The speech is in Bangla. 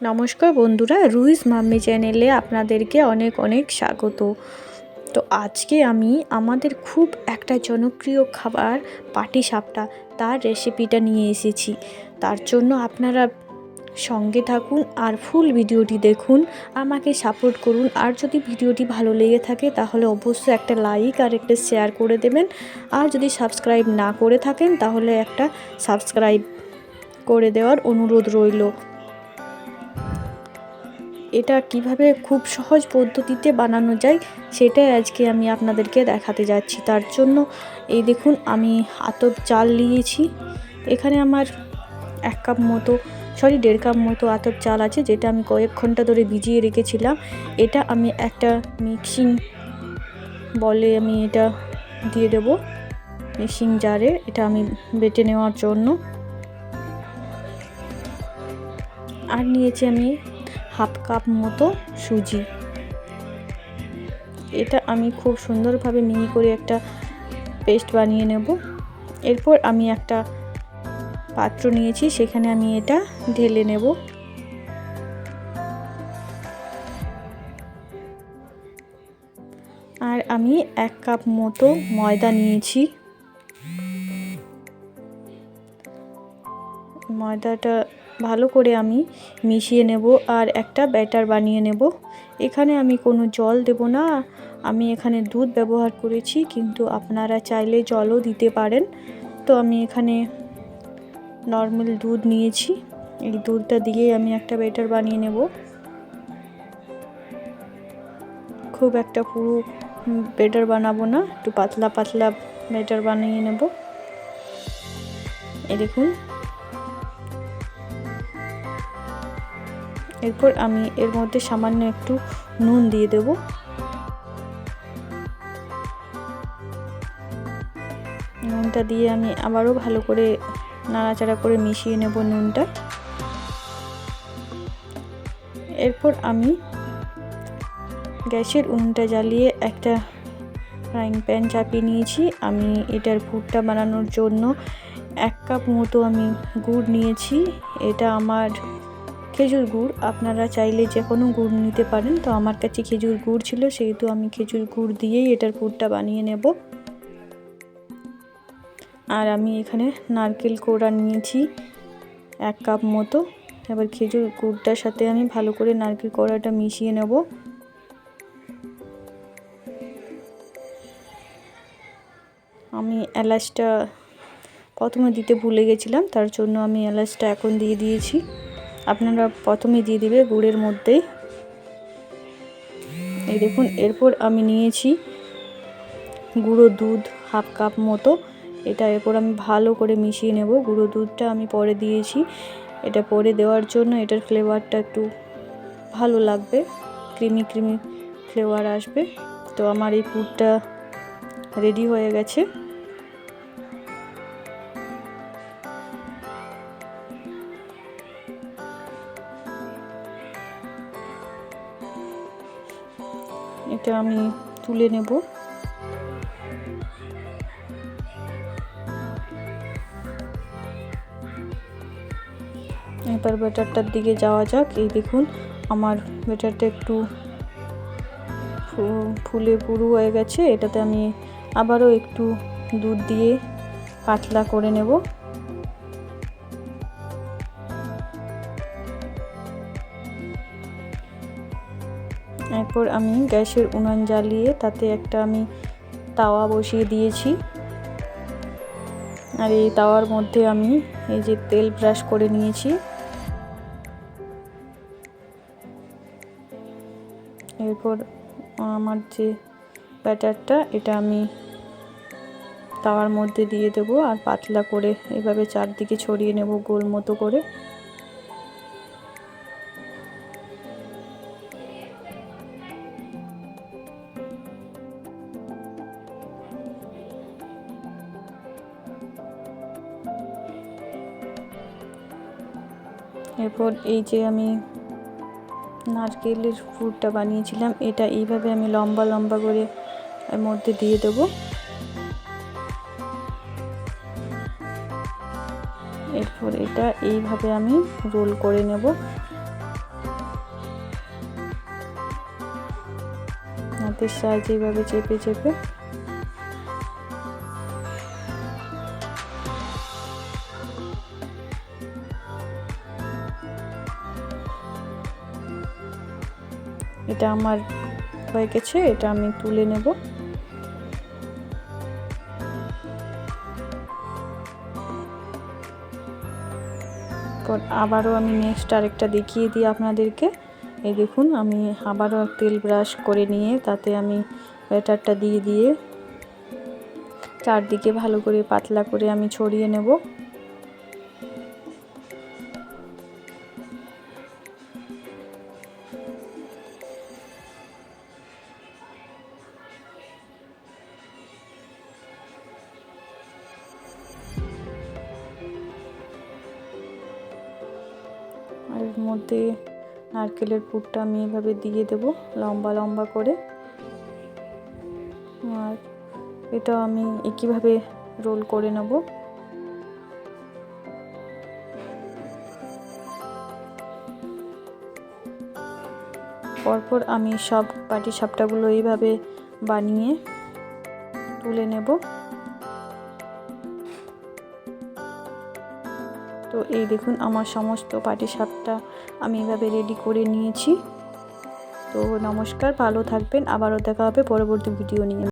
নমস্কার বন্ধুরা, রুইস মাম্মি চ্যানেলে আপনাদেরকে অনেক অনেক স্বাগত। তো আজকে আমি আমাদের খুব একটা জনপ্রিয় খাবার পাটি সাপটা তার রেসিপিটা নিয়ে এসেছি। তার জন্য আপনারা সঙ্গে থাকুন আর ফুল ভিডিওটি দেখুন, আমাকে সাপোর্ট করুন। আর যদি ভিডিওটি ভালো লেগে থাকে, তাহলে অবশ্যই একটা লাইক আর একটা শেয়ার করে দেবেন। আর যদি সাবস্ক্রাইব না করে থাকেন, তাহলে একটা সাবস্ক্রাইব করে দেওয়ার অনুরোধ রইল। এটা কীভাবে খুব সহজ পদ্ধতিতে বানানো যায় সেটাই আজকে আমি আপনাদেরকে দেখাতে যাচ্ছি। তার জন্য এই দেখুন, আমি আতপ চাল নিয়েছি। এখানে আমার এক কাপ মতো, সরি, দেড় কাপ মতো আতপ চাল আছে, যেটা আমি কয়েক ঘণ্টা ধরে ভিজিয়ে রেখেছিলাম। এটা আমি একটা মিক্সিং বলে আমি এটা দিয়ে দেব। মিক্সিং জারে এটা আমি বেটে নেওয়ার জন্য। আর নিয়েছি আমি হাফ কাপ মতো সুজি। এটা আমি খুব সুন্দরভাবে মিহি করে একটা পেস্ট বানিয়ে নেব। এরপর আমি একটা পাত্র নিয়েছি, সেখানে আমি এটা ঢেলে নেব। আর আমি এক কাপ মতো ময়দা নিয়েছি। ময়দাটা ভালো করে আমি মিশিয়ে নেব আর একটা ব্যাটার বানিয়ে নেব। এখানে আমি কোনো জল দেব না। আমি এখানে দুধ ব্যবহার করেছি, কিন্তু আপনারা চাইলে জলও দিতে পারেন। তো আমি এখানে নর্মাল দুধ নিয়েছি। এই দুধটা দিয়েই আমি একটা ব্যাটার বানিয়ে নেব। খুব একটা পুরো ব্যাটার বানাবো না, একটু পাতলা পাতলা ব্যাটার বানিয়ে নেব। এই দেখুন এরপর আমি এর মধ্যে সামান্য একটু নুন দিয়ে দেব। নুনটা দিয়ে আমি আবারও ভালো করে নাড়াচাড়া করে মিশিয়ে নেব নুনটা। এরপর আমি গ্যাসের উনুনটা জ্বালিয়ে একটা ফ্রাইং প্যান চাপিয়ে নিয়েছি। আমি এটার পুরটা বানানোর জন্য এক কাপ মতো আমি গুড় নিয়েছি। এটা আমার খেজুর গুড়। আপনারা চাইলে যে কোনো গুড় নিতে পারেন। তো আমার কাছে খেজুর গুড় ছিল, সেহেতু আমি খেজুর গুড় দিয়েই এটার পুরটা বানিয়ে নেব। আর আমি এখানে নারকেল কোড়া নিয়েছি এক কাপ মতো। এবার খেজুর গুড়টার সাথে আমি ভালো করে নারকেল কোড়াটা মিশিয়ে নেব। আমি এলাচটা প্রথমে দিতে ভুলে গেছিলাম, তার জন্য আমি এলাচটা এখন দিয়ে দিয়েছি। আপনারা প্রথমে দিয়ে দিবে গুড়ের মধ্যে এই দেখুন, এরপর আমি নিয়েছি গুঁড়ো দুধ হাফ কাপ মতো। এটা এরপর আমি ভালো করে মিশিয়ে নেব। গুঁড়ো দুধটা আমি পরে দিয়েছি। এটা পরে দেওয়ার জন্য এটার ফ্লেভারটা একটু ভালো লাগবে। ক্রিমি ক্রিমি ফ্লেভার আসবে। তো আমার এই পুরটা রেডি হয়ে গেছে। এটা আমি তুলে নেব। এবার ব্যাটারটার দিকে যাওয়া যাক। এই দেখুন, আমার ব্যাটারটা একটু ফুলে পুরু হয়ে গেছে। এটাতে আমি আবারও একটু দুধ দিয়ে পাতলা করে নেব। এরপর আমি গ্যাসের উনান জ্বালিয়ে তাতে একটা আমি তাওয়া বসিয়ে দিয়েছি। আর এই তাওয়ার মধ্যে আমি এই যে তেল ব্রাশ করে নিয়েছি। এরপর আমার যে ব্যাটারটা, এটা আমি তাওয়ার মধ্যে দিয়ে দেব আর পাতলা করে এভাবে চারদিকে ছড়িয়ে নেব গোল মতো করে। এরপর এই যে আমি নারকেলের ফুটটা বানিয়েছিলাম, এটা এইভাবে আমি লম্বা লম্বা করে এর মধ্যে দিয়ে দেবো। এরপর এটা এইভাবে আমি রোল করে নেব। হাতের সাহায্যে এইভাবে চেপে চেপে এটা আমার হয়ে গেছে, এটা আমি তুলে নেব। আবারও আমি নেক্সট আরেকটা দেখিয়ে দিই আপনাদেরকে। এই দেখুন, আমি আবারও তেল ব্রাশ করে নিয়ে তাতে আমি ব্যাটারটা দিয়ে দিয়ে চারদিকে ভালো করে পাতলা করে আমি ছড়িয়ে নেব। এর মধ্যে নারকেলের পুরটা আমি এভাবে দিয়ে দেব লম্বা লম্বা করে। আর এটা আমি একইভাবে রোল করে নেব। পরপর আমি সব পাটি সাপটাগুলো এইভাবে বানিয়ে তুলে নেব। তো এই দেখুন, আমার সমস্ত পাটি সাপটা আমি এভাবে রেডি করে নিয়েছি। তো নমস্কার, ভালো থাকবেন, আবারও দেখা হবে পরবর্তী ভিডিও নিয়ে।